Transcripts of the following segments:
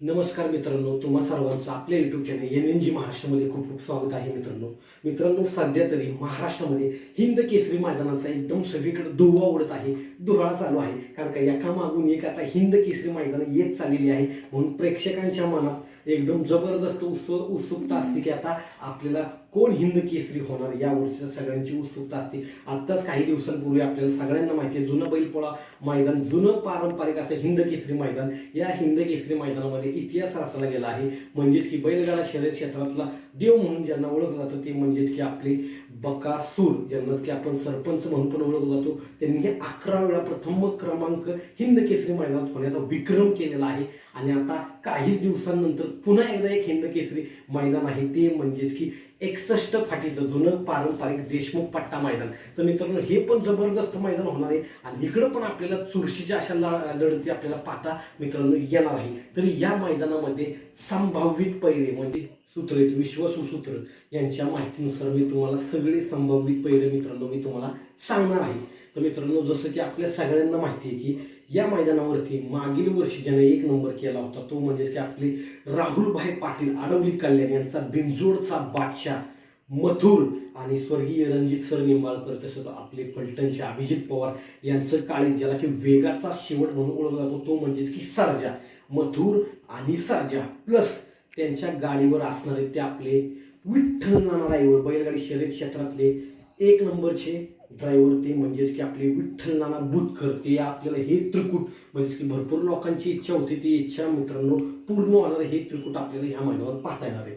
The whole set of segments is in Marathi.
नमस्कार मित्रांनो तुम्हा सर्वांचं आपल्या YouTube channel N N G महाराष्ट्रामध्ये खूप खूप स्वागत आहे मित्रांनो. मित्रांनो सध्या तरी महाराष्ट्रामध्ये हिंद केसरी मैदानाचा एकदम सगळीकडे धुवा उडत आहे धुराळा चालू आहे. कारण का एका मागून एक आता हिंद केसरी मैदान येत चाललेली आहे. म्हणून प्रेक्षकांच्या मनात एकदम जबरदस्त उत्सव उत्सुकता असते की आता आपल्याला कोण हिंद केसरी होणार या वर्षी सगळ्यांची उत्सुकता असते. आत्ताच काही दिवसांपूर्वी आपल्याला सगळ्यांना माहिती आहे जुनं बैलपोळा मैदान जुनं पारंपरिक असं हिंद केसरी मैदान. या हिंद केसरी मैदानामध्ये इतिहास रचला गेला आहे. म्हणजेच की बैलगाडा शर्यत क्षेत्रातला देव म्हणून ज्यांना ओळखलं जातं ते म्हणजेच की आपले बकासूर ज्यांनाच की आपण सरपंच म्हणून पण ओळखलं जातो त्यांनी हे अकरा वेळा प्रथम क्रमांक हिंद केसरी मैदानात होण्याचा विक्रम केलेला आहे. आणि आता काहीच दिवसांनंतर पुन्हा एकदा एक हिंद केसरी मैदान आहे. ते म्हणजेच की एकसष्ट फाटीचं जुनं पारंपरिक देशमुख पट्टा मैदान. तर मित्रांनो हे पण जबरदस्त मैदान होणार आहे आणि इकडं पण आपल्याला चुरशीच्या अशा ला- लढती आपल्याला पाहता मित्रांनो येणार आहे. तर या मैदानामध्ये संभावित पैरे म्हणजे सूत्र विश्व सुसूत्र यांच्या माहितीनुसार मी तुम्हाला सगळे संभावित पैरे मित्रांनो मी तुम्हाला सांगणार आहे. तर मित्रांनो जसं की आपल्या सगळ्यांना माहिती आहे की या मैदानावरती मागील वर्षी ज्याने एक नंबर केला होता तो म्हणजे की आपले राहुलभाई पाटील आडवली कल्याण यांचा बिनजोडचा बादशाह मथुर आणि स्वर्गीय रणजित सर निंबाळकर तसंच आपले फलटणचे अभिजित पवार यांचं काळी ज्याला की वेगाचा शेवट म्हणून ओळखला जातो तो म्हणजेच की सरजा मथुर आणि सरजा प्लस त्यांच्या गाडीवर असणारे ते आपले विठ्ठल नाना ड्रायव्हर बैलगाडी शर्यत क्षेत्रातले एक नंबरचे ड्रायव्हर ते म्हणजेच की आपले विठ्ठल नाना बुतकर ते आपल्याला हे त्रिकूट म्हणजेच की भरपूर लोकांची इच्छा होती ती इच्छा मित्रांनो पूर्ण होणार हे त्रिकूट आपल्याला ह्या महिन्यावर पाहता येणार आहे.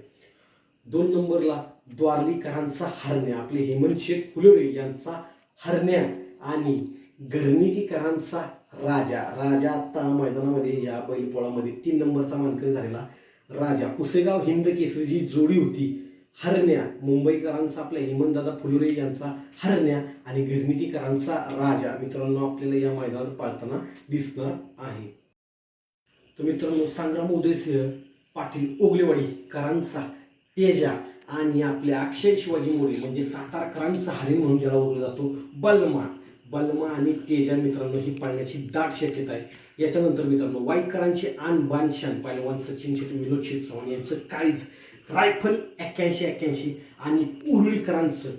दोन नंबरला द्वारलीकरांचा हरण्या आपले हेमंत शेख फुलोरे यांचा हरण्या आणि गर्णिकीकरांचा राजा. राजा आता मैदानामध्ये या बैलपोळामध्ये तीन नंबरचा मानकरी झालेला राजा. पुसेगाव हिंद केसरी जी जोडी होती. हरण्या मुंबईकरांचा आपल्या हेमंतदादा फुलुरे यांचा हरण्या आणि गिरमितीकरांचा राजा मित्रांनो आपल्याला या मैदानात पाळताना दिसणार आहे. तर मित्रांनो संग्राम उदयसिंह पाटील ओगलेवाडीकरांचा तेजा आणि आपल्या अक्षय शिवाजी मोरे म्हणजे सातारकरांचा हरिण म्हणून ज्याला ओळखला जातो बलमा. बलमा आणि तेजा मित्रांनो ही पाळण्याची दाट शक्यता आहे. याच्यानंतर मित्रांनो वाईकरांचे आन बान शान पहिलवान सचिन शेट्टी विनोद शेठ चव्हाण यांचं काळीच रायफल एक्क्याऐंशी एक्क्याऐंशी आणि उरुळीकरांचं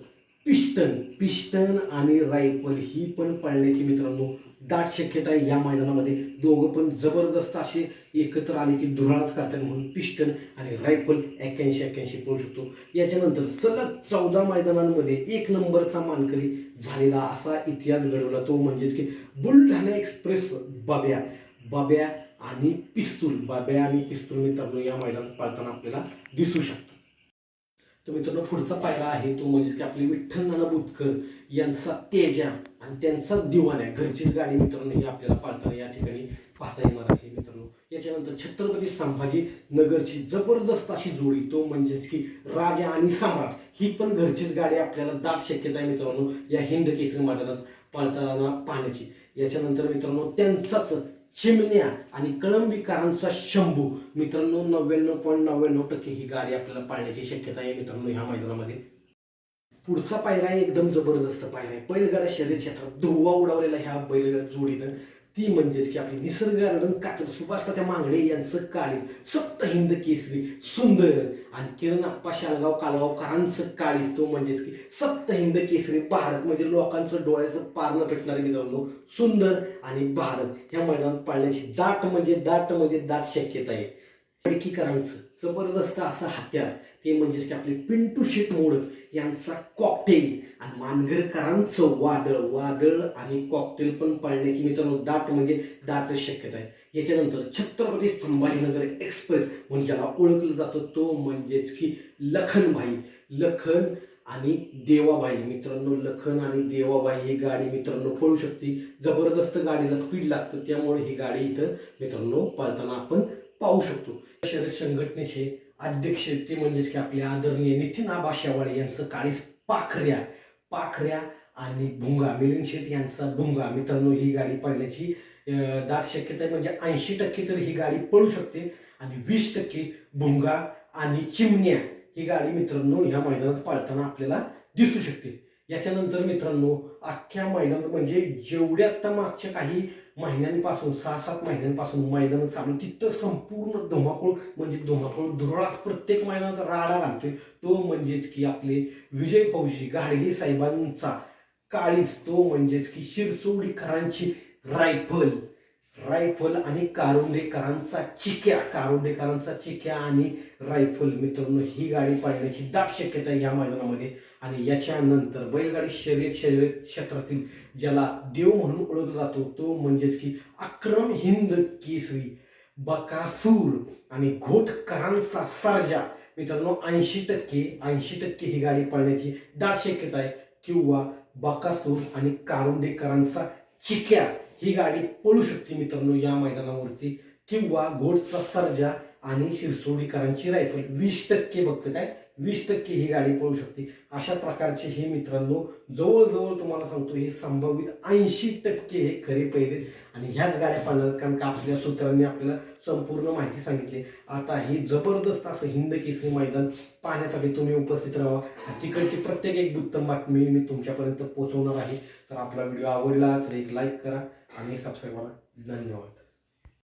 पिस्टन. पिस्टन आणि रायफल ही पण पळण्याची मित्रांनो दाट शक्यता आहे या मैदानामध्ये. दोघं पण जबरदस्त असे एकत्र आले की धुराळाच करतात म्हणून पिस्टन आणि रायफल एक्क्याऐंशी एक्क्याऐंशी पळू शकतो. याच्यानंतर सलग चौदा मैदानांमध्ये एक नंबरचा मानकरी झालेला असा इतिहास घडवला. तो म्हणजेच की बुलढाणा एक्सप्रेस बाब्या. बाब्या आणि पिस्तूल बाब्या आणि पिस्तूल मित्रांनो या मैदानात पाळताना आपल्याला दिसू शकतो तर मित्रांनो पुढचा पायरा आहे तो म्हणजे की आपले विठ्ठल नाना बुतकर यांचा तेजा आणि त्यांचा दिवाण आहे. घरचीच गाडी मित्रांनो ही आपल्याला पाळताना या ठिकाणी पाहता येणार आहे मित्रांनो. याच्यानंतर छत्रपती संभाजी नगरची जबरदस्त अशी जोडी तो म्हणजेच की राजा आणि सम्राट ही पण घरचीच गाडी आपल्याला दाट शक्यता आहे मित्रांनो या हिंद केसरी मैदानात पाळताना पाहण्याची. याच्यानंतर मित्रांनो त्यांचाच चिमण्या आणि कळंबीकरांचा शंभू. मित्रांनो नव्याण्णव पॉईंट नव्याण्णव टक्के ही गाडी आपल्याला पाळण्याची शक्यता आहे. मित्रांनो ह्या मैदानामध्ये पुढचा पायरा आहे एकदम जबरदस्त पायरा आहे. बैलगाडा शरीर क्षेत्रात धुवा उडवलेला ह्या बैल जोडीनं ती म्हणजेच की आपली निसर्ग गार्डन कातर सुभाष त्या मांगडे यांचं काळी सप्त हिंद केसरी सुंदर. आणि किरण आप्पा शाळगाव कालगावकरांचं काळीच तो म्हणजेच की सप्त हिंद केसरी भारत. म्हणजे लोकांचं डोळ्याचं पारणं न भेटणारे मित्रांनो सुंदर आणि भारत. ह्या मैदानात पाळण्याची दाट म्हणजे दाट म्हणजे दाट शक्यता आहे. खडकीकरांचं जबरदस्त असं हत्यार. ते म्हणजेच की आपले पिंटू शेट मोडक यांचा कॉकटेल आणि मानगरकरांचं वादळ वादळ आणि कॉकटेल पण पाळण्याची मित्रांनो दाट म्हणजे दाट शक्यता आहे. याच्यानंतर छत्रपती संभाजीनगर एक्सप्रेस म्हणजे ज्याला ओळखलं जातं तो म्हणजेच की लखनभाई लखन आणि देवाबाई. मित्रांनो लखन आणि देवाबाई ही गाडी मित्रांनो पळू शकते. जबरदस्त गाडीला स्पीड लागतं त्यामुळे ही गाडी इथं मित्रांनो पळताना आपण पाहू शकतो. शहर संघटनेचे अध्यक्ष ते म्हणजेच की आपले आदरणीय नितीन आबा शेवाळे यांचं काळीस पाखऱ्या पाखऱ्या आणि भुंगा मिलिंद शेठ यांचा भुंगा. मित्रांनो ही गाडी पडण्याची दाट शक्यता आहे. म्हणजे ऐंशी टक्के तर ही गाडी पळू शकते. आणि वीस टक्के भुंगा आणि चिमण्या ही गाडी मित्रांनो ह्या मैदानात पाळताना आपल्याला दिसू शकते. याच्यानंतर मित्रांनो अख्ख्या मैदानात म्हणजे जेवढे आत्ता मागच्या काही महिन्यांपासून सहा सात महिन्यांपासून मैदान चालू तिथं संपूर्ण धुमाकूळ म्हणजे धुमाकूळ धुरळाच प्रत्येक मैदानात राडा घालतोय. तो म्हणजेच की आपले विजय फौजी गाडगे साहेबांचा काळीज तो म्हणजेच की शिरसोडीकरांची रायफल. रायफल आणि कारुंडेकरांचा चिक्या कारुंडेकरांचा चिक्या आणि रायफल. मित्रांनो ही गाडी पाळण्याची दाट शक्यता आहे या मैदानामध्ये. आणि याच्यानंतर बैलगाडी शर्यत शर्यत क्षेत्रातील ज्याला देव म्हणून ओळखला जातो तो म्हणजेच की अक्रम हिंद केसरी बकासूर आणि घोटकरांचा सर्जा. मित्रांनो ऐंशी टक्के ऐंशी टक्के ही गाडी पाळण्याची दाट शक्यता आहे. किंवा बकासूर आणि कारुंडेकरांचा चिक्या. ही गाडी पळू शकते मित्रांनो या मैदानावरती. किंवा घोडचा सर्जा आणि शिरसोडीकरांची रायफल वीस टक्के फक्त काय? वीस टक्के ही गाडी पळू शकते. अशा प्रकारचे हे मित्रांनो जवळजवळ तुम्हाला सांगतो हे संभावित ऐंशी टक्के हे खरे पहिले आणि ह्याच गाड्या पाळणार कारण का आपल्या सूत्रांनी आपल्याला संपूर्ण माहिती सांगितली. आता हे जबरदस्त असं हिंद केसरी मैदान पाहण्यासाठी तुम्ही उपस्थित राहा. तिकडची प्रत्येक एक उत्तम बातमी मी तुमच्यापर्यंत पोहोचवणार आहे. तर आपला व्हिडिओ आवडला तर एक लाईक करा. आणि सबस्क्राईब करा धन्यवाद